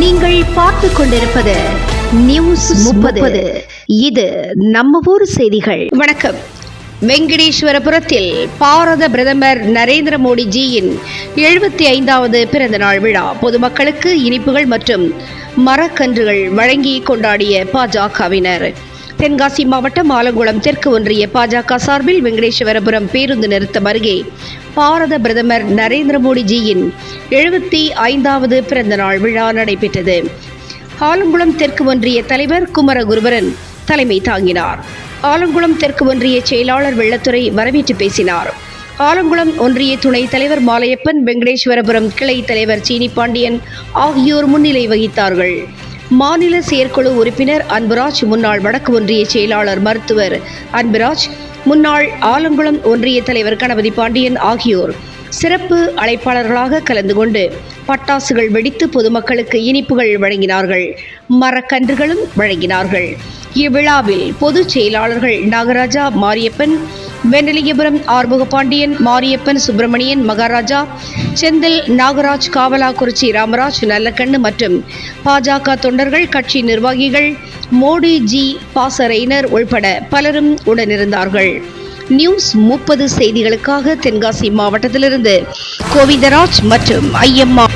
நீங்கள் பார்த்து கொண்டிருப்பது நியூஸ் முப்பது. இது நம்ம ஊர் செய்திகள். வணக்கம். வெங்கடேஸ்வரபுரத்தில் பாரத பிரதமர் நரேந்திர மோடிஜியின் எழுபத்தி ஐந்தாவது பிறந்த நாள் விழா. பொதுமக்களுக்கு இனிப்புகள் மற்றும் மரக்கன்றுகள் வழங்கி கொண்டாடிய பாஜகவினர். தென்காசி மாவட்டம் ஆலங்குளம் தெற்கு ஒன்றிய பாஜக சார்பில் வெங்கடேஸ்வரபுரம் பேருந்து நிறுத்தம் அருகே பாரத பிரதமர் நரேந்திர மோடிஜியின் எழுபத்தி ஐந்தாவது பிறந்த நாள் விழா நடைபெற்றது. ஆலங்குளம் தெற்கு ஒன்றிய தலைவர் குமரகுருபரன் தலைமை தாங்கினார். ஆலங்குளம் தெற்கு ஒன்றிய செயலாளர் வெள்ளத்துறை வரவேற்று பேசினார். ஆலங்குளம் ஒன்றிய துணைத் தலைவர் மாலையப்பன் வெங்கடேஸ்வரபுரம் கிளை தலைவர் சீனி பாண்டியன் ஆகியோர் முன்னிலை வகித்தார்கள். மாநில செயற்குழு உறுப்பினர் அன்புராஜ் முன்னாள் வடக்கு ஒன்றிய செயலாளர் மருத்துவர். அன்புராஜ் முன்னாள் ஆலங்குளம் ஒன்றிய தலைவர் கணபதி பாண்டியன் ஆகியோர் சிறப்பு அழைப்பாளர்களாக கலந்து கொண்டு பட்டாசுகள் வெடித்து பொதுமக்களுக்கு இனிப்புகள் வழங்கினார்கள் மரக்கன்றுகளும் வழங்கினார்கள். இவ்விழாவில் பொதுச் செயலாளர்கள் நாகராஜா மாரியப்பன் வெண்டலியபுரம் ஆறுமுக பாண்டியன் மாரியப்பன் சுப்பிரமணியன் மகாராஜா செந்தில் நாகராஜ் காவலாக்குறிச்சி ராமராஜ் நல்லக்கண்ணு மற்றும் பாஜக தொண்டர்கள் கட்சி நிர்வாகிகள் மோடி ஜி பாசறையினர் உள்பட பலரும் உடனிருந்தார்கள். நியூஸ் முப்பது செய்திகளுக்காக தென்காசி மாவட்டத்திலிருந்து கோவிந்தராஜ் மற்றும் ஐயம்மா.